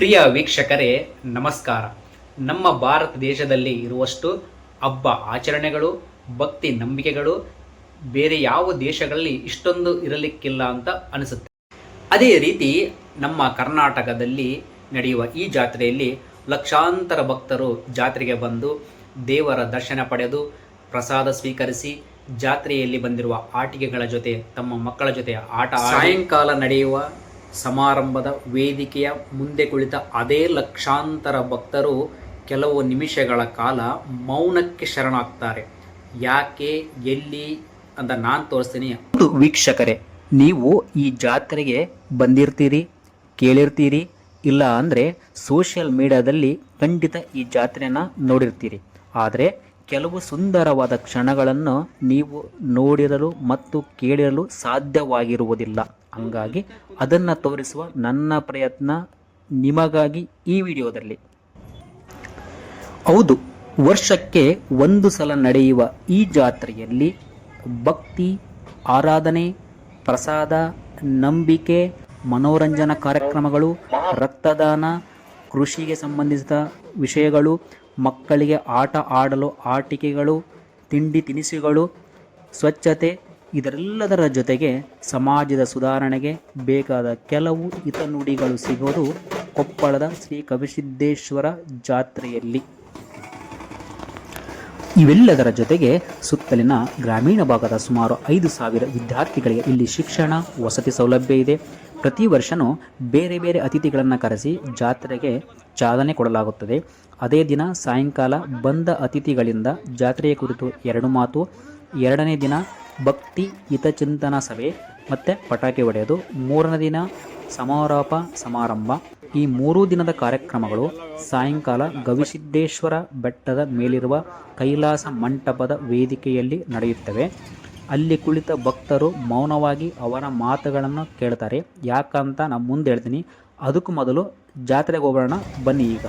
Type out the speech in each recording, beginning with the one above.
ಪ್ರಿಯ ವೀಕ್ಷಕರೇ, ನಮಸ್ಕಾರ. ನಮ್ಮ ಭಾರತ ದೇಶದಲ್ಲಿ ಇರುವಷ್ಟು ಹಬ್ಬ ಆಚರಣೆಗಳು, ಭಕ್ತಿ ನಂಬಿಕೆಗಳು, ಬೇರೆ ಯಾವ ದೇಶಗಳಲ್ಲಿ ಇಷ್ಟೊಂದು ಇರಲಿಕ್ಕಿಲ್ಲ ಅಂತ ಅನಿಸುತ್ತೆ. ಅದೇ ರೀತಿ ನಮ್ಮ ಕರ್ನಾಟಕದಲ್ಲಿ ನಡೆಯುವ ಈ ಜಾತ್ರೆಯಲ್ಲಿ ಲಕ್ಷಾಂತರ ಭಕ್ತರು ಜಾತ್ರೆಗೆ ಬಂದು ದೇವರ ದರ್ಶನ ಪಡೆದು ಪ್ರಸಾದ ಸ್ವೀಕರಿಸಿ ಜಾತ್ರೆಯಲ್ಲಿ ಬಂದಿರುವ ಆಟಿಕೆಗಳ ಜೊತೆ, ತಮ್ಮ ಮಕ್ಕಳ ಜೊತೆ ಆಟ ಸಾಯಂಕಾಲ ನಡೆಯುವ ಸಮಾರಂಭದ ವೇದಿಕೆಯ ಮುಂದೆ ಕುಳಿತ ಅದೇ ಲಕ್ಷಾಂತರ ಭಕ್ತರು ಕೆಲವು ನಿಮಿಷಗಳ ಕಾಲ ಮೌನಕ್ಕೆ ಶರಣಾಗ್ತಾರೆ. ಯಾಕೆ, ಎಲ್ಲಿ ಅಂತ ನಾನು ತೋರಿಸ್ತೀನಿ. ವೀಕ್ಷಕರೇ, ನೀವು ಈ ಜಾತ್ರೆಗೆ ಬಂದಿರ್ತೀರಿ, ಕೇಳಿರ್ತೀರಿ, ಇಲ್ಲ ಅಂದರೆ ಸೋಷಿಯಲ್ ಮೀಡಿಯಾದಲ್ಲಿ ಖಂಡಿತ ಈ ಜಾತ್ರೆನ ನೋಡಿರ್ತೀರಿ. ಆದರೆ ಕೆಲವು ಸುಂದರವಾದ ಕ್ಷಣಗಳನ್ನು ನೀವು ನೋಡಿರಲು ಮತ್ತು ಕೇಳಿರಲು ಸಾಧ್ಯವಾಗಿರುವುದಿಲ್ಲ. ಹಂಗಾಗಿ ಅದನ್ನು ತೋರಿಸುವ ನನ್ನ ಪ್ರಯತ್ನ ನಿಮಗಾಗಿ ಈ ವಿಡಿಯೋದಲ್ಲಿ. ಹೌದು, ವರ್ಷಕ್ಕೆ ಒಂದು ಸಲ ನಡೆಯುವ ಈ ಜಾತ್ರೆಯಲ್ಲಿ ಭಕ್ತಿ, ಆರಾಧನೆ, ಪ್ರಸಾದ, ನಂಬಿಕೆ, ಮನೋರಂಜನಾ ಕಾರ್ಯಕ್ರಮಗಳು, ರಕ್ತದಾನ, ಕೃಷಿಗೆ ಸಂಬಂಧಿಸಿದ ವಿಷಯಗಳು, ಮಕ್ಕಳಿಗೆ ಆಟ ಆಡಲು ಆಟಿಕೆಗಳು, ತಿಂಡಿ ತಿನಿಸುಗಳು, ಸ್ವಚ್ಛತೆ ಇದರೆಲ್ಲದರ ಜೊತೆಗೆ ಸಮಾಜದ ಸುಧಾರಣೆಗೆ ಬೇಕಾದ ಕೆಲವು ಹಿತನುಡಿಗಳು ಸಿಗೋದು ಕೊಪ್ಪಳದ ಶ್ರೀ ಕವಿಸಿದ್ದೇಶ್ವರ ಜಾತ್ರೆಯಲ್ಲಿ. ಇವೆಲ್ಲದರ ಜೊತೆಗೆ ಸುತ್ತಲಿನ ಗ್ರಾಮೀಣ ಭಾಗದ ಸುಮಾರು ಐದು ಸಾವಿರ ವಿದ್ಯಾರ್ಥಿಗಳಿಗೆ ಇಲ್ಲಿ ಶಿಕ್ಷಣ, ವಸತಿ ಸೌಲಭ್ಯ ಇದೆ. ಪ್ರತಿ ವರ್ಷವೂ ಬೇರೆ ಬೇರೆ ಅತಿಥಿಗಳನ್ನು ಕರೆಸಿ ಜಾತ್ರೆಗೆ ಚಾಲನೆ ಕೊಡಲಾಗುತ್ತದೆ. ಅದೇ ದಿನ ಸಾಯಂಕಾಲ ಬಂದ ಅತಿಥಿಗಳಿಂದ ಜಾತ್ರೆಯ ಕುರಿತು ಎರಡು ಮಾತು, ಎರಡನೇ ದಿನ ಭಕ್ತಿ ಹಿತಚಿಂತನ ಸಭೆ. ಮತ್ತು ಪಟಾಕಿ ಹೊಡೆಯೋದು. ಮೂರನೇ ದಿನ ಸಮಾರೋಪ ಸಮಾರಂಭ. ಈ ಮೂರೂ ದಿನದ ಕಾರ್ಯಕ್ರಮಗಳು ಸಾಯಂಕಾಲ ಗವಿಸಿದ್ದೇಶ್ವರ ಬೆಟ್ಟದ ಮೇಲಿರುವ ಕೈಲಾಸ ಮಂಟಪದ ವೇದಿಕೆಯಲ್ಲಿ ನಡೆಯುತ್ತವೆ. ಅಲ್ಲಿ ಕುಳಿತ ಭಕ್ತರು ಮೌನವಾಗಿ ಅವರ ಮಾತುಗಳನ್ನು ಕೇಳ್ತಾರೆ. ಯಾಕಂತ ನಾನು ಮುಂದೆ ಹೇಳ್ತೀನಿ. ಅದಕ್ಕೂ ಮೊದಲು ಜಾತ್ರೆಗೆ ಹೋಗೋಣ. ಬನ್ನಿ ಈಗ.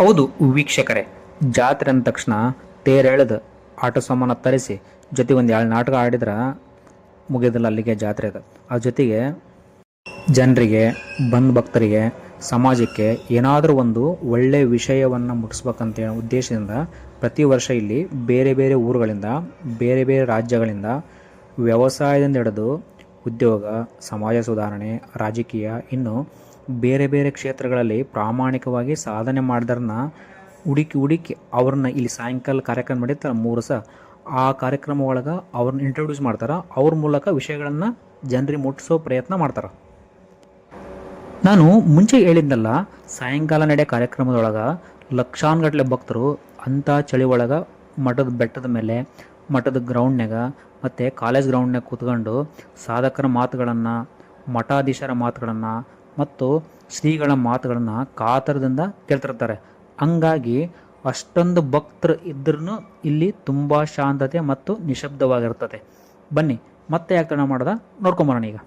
ಹೌದು, ವೀಕ್ಷಕರೇ. ಜಾತ್ರೆ ಅಂದ ತಕ್ಷಣ ತೇರೆಳೆದು ಆಟ ಸಾಮಾನು ತರಿಸಿ ಜೊತೆ ಒಂದು ಎರಡು ನಾಟಕ ಆಡಿದ್ರೆ ಮುಗಿಯೋದಿಲ್ಲ ಅಲ್ಲಿಗೆ ಜಾತ್ರೆ ಅದು. ಆ ಜೊತೆಗೆ ಜನರಿಗೆ, ಬಂದ ಭಕ್ತರಿಗೆ, ಸಮಾಜಕ್ಕೆ ಏನಾದರೂ ಒಂದು ಒಳ್ಳೆಯ ವಿಷಯವನ್ನು ಮುಟ್ಟಿಸ್ಬೇಕಂತ ಉದ್ದೇಶದಿಂದ ಪ್ರತಿ ವರ್ಷ ಇಲ್ಲಿ ಬೇರೆ ಬೇರೆ ಊರುಗಳಿಂದ, ಬೇರೆ ಬೇರೆ ರಾಜ್ಯಗಳಿಂದ ವ್ಯವಸಾಯದಿಂದ ಹಿಡಿದು ಉದ್ಯೋಗ, ಸಮಾಜ ಸುಧಾರಣೆ, ರಾಜಕೀಯ ಇನ್ನು ಬೇರೆ ಬೇರೆ ಕ್ಷೇತ್ರಗಳಲ್ಲಿ ಪ್ರಾಮಾಣಿಕವಾಗಿ ಸಾಧನೆ ಮಾಡಿದ್ರನ್ನ ಹುಡುಕಿ ಹುಡುಕಿ ಅವ್ರನ್ನ ಇಲ್ಲಿ ಸಾಯಂಕಾಲ ಕಾರ್ಯಕ್ರಮ ನಡೀತಾರೆ ಮೂರು ಸಹ ಆ ಕಾರ್ಯಕ್ರಮ ಒಳಗೆ ಅವ್ರನ್ನ ಇಂಟ್ರೊಡ್ಯೂಸ್ ಮಾಡ್ತಾರೆ. ಅವ್ರ ಮೂಲಕ ವಿಷಯಗಳನ್ನು ಜನರಿಗೆ ಮುಟ್ಟಿಸೋ ಪ್ರಯತ್ನ ಮಾಡ್ತಾರೆ. ನಾನು ಮುಂಚೆ ಹೇಳಿದ್ದಲ್ಲ ಸಾಯಂಕಾಲ ನಡೆಯೋ ಕಾರ್ಯಕ್ರಮದೊಳಗೆ ಲಕ್ಷಾನುಗಟ್ಟಲೆ ಭಕ್ತರು ಅಂಥ ಚಳಿ ಒಳಗೆ ಮಠದ ಬೆಟ್ಟದ ಮೇಲೆ, ಮಠದ ಗ್ರೌಂಡ್ನಾಗ ಮತ್ತು ಕಾಲೇಜ್ ಗ್ರೌಂಡ್ನಾಗ ಕೂತ್ಕೊಂಡು ಸಾಧಕರ ಮಾತುಗಳನ್ನು, ಮಠಾಧೀಶರ ಮಾತುಗಳನ್ನು ಮತ್ತು ಶ್ರೀಗಳ ಮಾತುಗಳನ್ನು ಕಾತರದಿಂದ ಕೇಳ್ತಿರ್ತಾರೆ. ಹಂಗಾಗಿ ಅಷ್ಟೊಂದು ಭಕ್ತರು ಇದ್ರೂ ಇಲ್ಲಿ ತುಂಬ ಶಾಂತತೆ ಮತ್ತು ನಿಶಬ್ದವಾಗಿರ್ತದೆ. ಬನ್ನಿ, ಮತ್ತೆ ಯಾಕೆ ಮಾಡೋದ? ನೋಡ್ಕೊಂಬರೋಣ ಈಗ.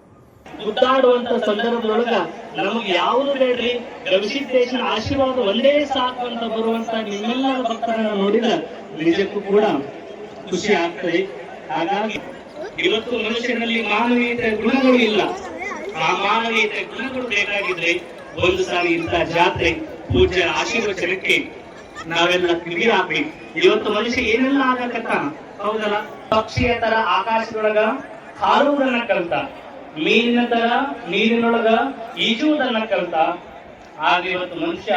ಗುದ್ದಾಡುವಂತ ಸಂದರ್ಭದೊಳಗ ನಮಗೆ ಯಾವುದು ಬೇಡ್ರಿ ಗವಿಸಿದ್ದೇಶನ ಆಶೀರ್ವಾದ ಒಂದೇ ಸಾಕು ಅಂತ ಬರುವಂತ ನಿಮ್ಮೆಲ್ಲರ ಭಕ್ತರನ್ನ ನೋಡಿದ್ರೆ ನಿಜಕ್ಕೂ ಕೂಡ ಖುಷಿ ಆಗ್ತದೆ. ಹಾಗಾಗಿ ಇವತ್ತು ಮನುಷ್ಯನಲ್ಲಿ ಮಾನವೀಯತೆ ಗುಣಗಳು ಇಲ್ಲ. ಆ ಮಾನವೀಯತೆ ಗುಣಗಳು ಬೇಕಾಗಿದ್ರೆ ಒಂದು ಸಾರಿ ಇಂಥ ಜಾತ್ರೆ ಪೂಜೆ ಆಶೀರ್ವಚನಕ್ಕೆ ನಾವೆಲ್ಲ ಕಿವಿ ಹಾಕ್ಬೇಕು ಇವತ್ತು ಮನುಷ್ಯ ಏನೆಲ್ಲ ಆಗಕತ್ತ ಹೌದಲ್ಲ? ಪಕ್ಷಿಯ ತರ ಆಕಾಶದೊಳಗ ಹಾರುವುದನ್ನ ಕಲ್ತ, ಮೀನಿನ ತರ ನೀರಿನೊಳಗ ಈಜುವುದನ್ನ ಕಲ್ತ ಆಗ ಇವತ್ತು ಮನುಷ್ಯ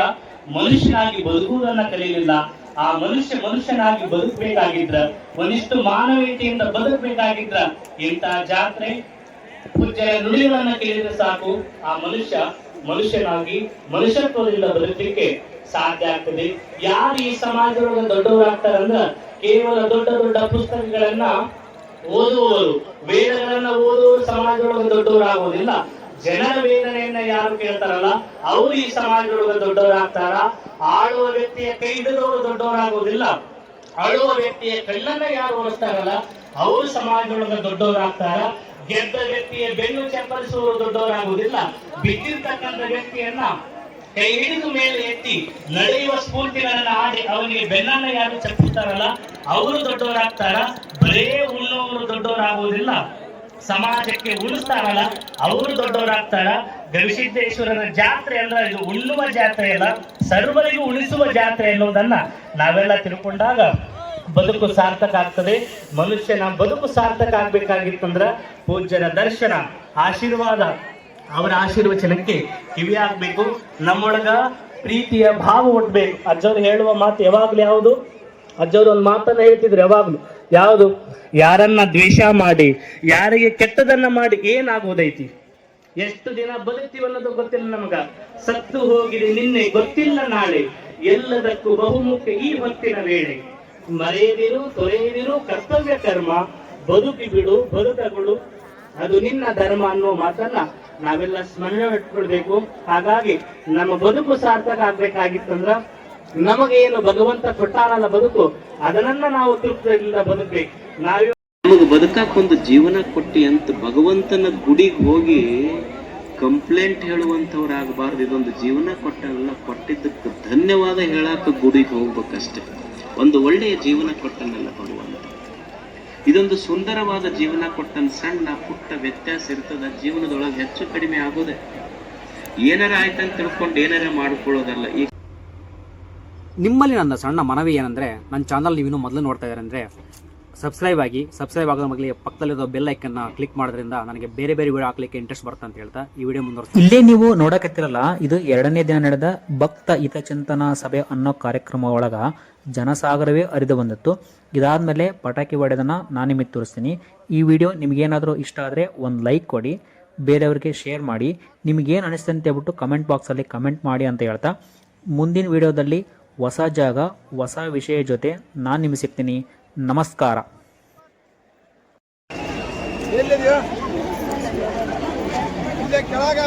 ಮನುಷ್ಯನಾಗಿ ಬದುಕುವುದನ್ನ ಕಲಿಯಲಿಲ್ಲ ಆ ಮನುಷ್ಯ ಮನುಷ್ಯನಾಗಿ ಬದುಕಬೇಕಾಗಿದ್ರ, ಒಂದಿಷ್ಟು ಮಾನವೀಯತೆಯಿಂದ ಬದುಕಬೇಕಾಗಿದ್ರ, ಇಂಥ ಜಾತ್ರೆ ಪೂಜೆಯ ನುಡಿಗಳನ್ನ ಕೇಳಿದ್ರೆ ಸಾಕು. ಆ ಮನುಷ್ಯ ಮನುಷ್ಯನಾಗಿ ಮನುಷ್ಯತ್ವದಿಂದ ಬದುಕಲಿಕ್ಕೆ ಸಾಧ್ಯ ಆಗ್ತದೆ. ಯಾರು ಈ ಸಮಾಜದೊಳಗೆ ದೊಡ್ಡವರಾಗ್ತಾರಂದ್ರ ಕೇವಲ ದೊಡ್ಡ ದೊಡ್ಡ ಪುಸ್ತಕಗಳನ್ನ ಓದುವವರು, ವೇದಗಳನ್ನ ಓದುವವರು ಸಮಾಜದೊಳಗೆ ದೊಡ್ಡವರಾಗೋದಿಲ್ಲ ಜನರ ವೇದನೆಯನ್ನ ಯಾರು ಕೇಳ್ತಾರಲ್ಲ, ಅವರು ಈ ಸಮಾಜದೊಳಗ ದೊಡ್ಡವರಾಗ್ತಾರ? ಆಳುವ ವ್ಯಕ್ತಿಯ ಕೈ ಹಿಡಿದವರು ದೊಡ್ಡವರಾಗೋದಿಲ್ಲ. ಅಳುವ ವ್ಯಕ್ತಿಯ ಕಣ್ಣನ್ನ ಯಾರು ಓಡಿಸ್ತಾರಲ್ಲ ಅವರು ಸಮಾಜದೊಳಗ ದೊಡ್ಡವರಾಗ್ತಾರ? ಗೆದ್ದ ವ್ಯಕ್ತಿಯ ಬೆನ್ನು ಚಪ್ಪಲಿಸುವವರು ದೊಡ್ಡವರಾಗುವುದಿಲ್ಲ ಬಿದ್ದಿರ್ತಕ್ಕಂಥ ವ್ಯಕ್ತಿಯನ್ನ ಕೈ ಹಿಡಿದು ಮೇಲೆ ಎತ್ತಿ ನಡೆಯುವ ಸ್ಫೂರ್ತಿಗಳನ್ನ ಆಡಿ ಅವನಿಗೆ ಬೆನ್ನನ್ನ ಯಾರು ಚಪ್ಪಿಸ್ತಾರಲ್ಲ, ಅವರು ದೊಡ್ಡವರಾಗ್ತಾರ? ಬರೇ ಉಳ್ಳವರು ದೊಡ್ಡವರಾಗುವುದಿಲ್ಲ ಸಮಾಜಕ್ಕೆ ಉಳಿಸ್ತಾರಲ್ಲ, ಅವರು ದೊಡ್ಡವರಾಗ್ತಾರ, ಗವಿಸಿದ್ದೇಶ್ವರನ ಜಾತ್ರೆ ಅಂದ್ರೆ ಇದು ಉಣ್ಣುವ ಜಾತ್ರೆ ಅಲ್ಲ, ಸರ್ವರಿಗೂ ಉಳಿಸುವ ಜಾತ್ರೆ ಎನ್ನುವುದನ್ನ ನಾವೆಲ್ಲ ತಿಳ್ಕೊಂಡಾಗ ಬದುಕು ಸಾರ್ಥಕ ಆಗ್ತದೆ. ಮನುಷ್ಯನ ಬದುಕು ಸಾರ್ಥಕ ಆಗ್ಬೇಕಾಗಿತ್ತಂದ್ರ ಪೂಜ್ಯರ ದರ್ಶನ, ಆಶೀರ್ವಾದ, ಅವರ ಆಶೀರ್ವಚನಕ್ಕೆ ಕಿವಿ ಆಗ್ಬೇಕು ನಮ್ಮೊಳಗ ಪ್ರೀತಿಯ ಭಾವ ಹುಟ್ಬೇಕು ಅಜ್ಜವ್ರು ಹೇಳುವ ಮಾತು ಯಾವಾಗ್ಲೂ ಯಾವುದು? ಅಜ್ಜವ್ರು ಒಂದು ಮಾತನ್ನ ಹೇಳ್ತಿದ್ರು ಯಾವಾಗ್ಲೂ. ಯಾವುದು? ಯಾರನ್ನ ದ್ವೇಷ ಮಾಡಿ, ಯಾರಿಗೆ ಕೆಟ್ಟದನ್ನ ಮಾಡಿ ಏನಾಗುವುದೈತಿ ಎಷ್ಟು ದಿನ ಬದುಕ್ತೀವನ್ನೋದು ಗೊತ್ತಿಲ್ಲ ನಮಗ. ಸತ್ತು ಹೋಗಿದೆ ನಿನ್ನೆ, ಗೊತ್ತಿಲ್ಲ ನಾಳೆ. ಎಲ್ಲದಕ್ಕೂ ಬಹುಮುಖ್ಯ ಈ ಹೊತ್ತಿನ ವೇಳೆ. ಮರೆಯದಿರು, ತೊರೆಯದಿರು, ಕರ್ತವ್ಯ ಕರ್ಮ. ಬದುಕಿ ಬಿಡು ಬದುಕಗಳು ಅದು ನಿನ್ನ ಧರ್ಮ ಅನ್ನೋ ಮಾತನ್ನ ನಾವೆಲ್ಲ ಸ್ಮರಣೆ ಇಟ್ಕೊಳ್ಬೇಕು. ಹಾಗಾಗಿ ನಮ್ಮ ಬದುಕು ಸಾರ್ಥಕ ಆಗ್ಬೇಕಾಗಿತ್ತಂದ್ರ ನಮಗೆ ಏನು ಭಗವಂತ ಕೊಟ್ಟಾನಲ್ಲ ಬದುಕು ಅದನ್ನ ನಾವು ತೃಪ್ತಿಯಿಂದ ಬದುಕಬೇಕು. ನಾವೇ ನಮಗೆ ಬದುಕಕ್ಕೊಂದು ಜೀವನ ಕೊಟ್ಟಿ ಅಂತ ಭಗವಂತನ ಗುಡಿಗೆ ಹೋಗಿ ಕಂಪ್ಲೇಂಟ್ ಹೇಳುವಂಥವ್ರಾಗಬಾರ್ದು. ಇದೊಂದು ಜೀವನ ಕೊಟ್ಟಲ್ಲ ಕೊಟ್ಟಿದ್ದಕ್ಕೆ ಧನ್ಯವಾದ ಹೇಳಾಕ ಗುಡಿಗೆ ಹೋಗ್ಬೇಕಷ್ಟೆ. ಒಂದು ಒಳ್ಳೆಯ ಜೀವನ ಕೊಟ್ಟನಲ್ಲ ಭಗವಂತ. ಇದೊಂದು ಸುಂದರವಾದ ಜೀವನ ಕೊಟ್ಟನ್ ಸಣ್ಣ ಪುಟ್ಟ ವ್ಯತ್ಯಾಸ ಇರ್ತದ, ಜೀವನದೊಳಗೆ ಹೆಚ್ಚು ಕಡಿಮೆ ಆಗೋದೆ. ಏನಾರ ಆಯ್ತಂತ ತಿಳ್ಕೊಂಡು ಏನಾರ ಮಾಡ್ಕೊಳ್ಳೋದಲ್ಲ. ಈ ನಿಮ್ಮಲ್ಲಿ ನನ್ನ ಸಣ್ಣ ಮನವಿ ಏನಂದರೆ, ನನ್ನ ಚಾನಲ್ ನೀವಿನ್ನೂ ಮೊದಲು ನೋಡ್ತಾ ಇದ್ದಾರೆ ಅಂದರೆ ಸಬ್ಸ್ಕ್ರೈಬ್ ಆಗಿ ಸಬ್ಸ್ಕ್ರೈಬ್ ಆಗೋ ಮಗಲಿಗೆ ಪಕ್ಕದಲ್ಲಿರೋ ಬೆಲ್ ಐಕನ್ನ ಕ್ಲಿಕ್ ಮಾಡೋದ್ರಿಂದ ನನಗೆ ಬೇರೆ ಬೇರೆ ವಿಡಿಯೋ ಹಾಕ್ಲಿಕ್ಕೆ ಇಂಟ್ರೆಸ್ಟ್ ಬರುತ್ತೆ ಅಂತ ಹೇಳ್ತಾ ಈ ವಿಡಿಯೋ ಮುಂದುವರ್ಸ್ತೀನಿ. ಇಲ್ಲೇ ನೀವು ನೋಡಕತ್ತಿರಲ್ಲ, ಇದು ಎರಡನೇ ದಿನ ನಡೆದ ಭಕ್ತ ಹಿತಚಿಂತನ ಸಭೆ ಅನ್ನೋ ಕಾರ್ಯಕ್ರಮ ಒಳಗ ಜನಸಾಗರವೇ ಅರಿದು ಬಂದಿತ್ತು. ಇದಾದಮೇಲೆ ಪಟಾಕಿ ಹೊಡೆದನ್ನ ನಾನು ನಿಮಗೆ ತೋರಿಸ್ತೀನಿ ಈ ವಿಡಿಯೋ ನಿಮಗೇನಾದರೂ ಇಷ್ಟ ಆದರೆ ಒಂದು ಲೈಕ್ ಕೊಡಿ, ಬೇರೆಯವ್ರಿಗೆ ಶೇರ್ ಮಾಡಿ. ನಿಮಗೇನು ಅನಿಸ್ತಂತೆ ಹೇಳ್ಬಿಟ್ಟು ಕಮೆಂಟ್ ಬಾಕ್ಸಲ್ಲಿ ಕಮೆಂಟ್ ಮಾಡಿ ಅಂತ ಹೇಳ್ತಾ, ಮುಂದಿನ ವಿಡಿಯೋದಲ್ಲಿ ಹೊಸ ಜಾಗ ಹೊಸ ವಿಷಯ ಜೊತೆ ನಾನು ನಿಮಗೆ ಸಿಗ್ತೀನಿ. ನಮಸ್ಕಾರ. ಕೆಳಗ.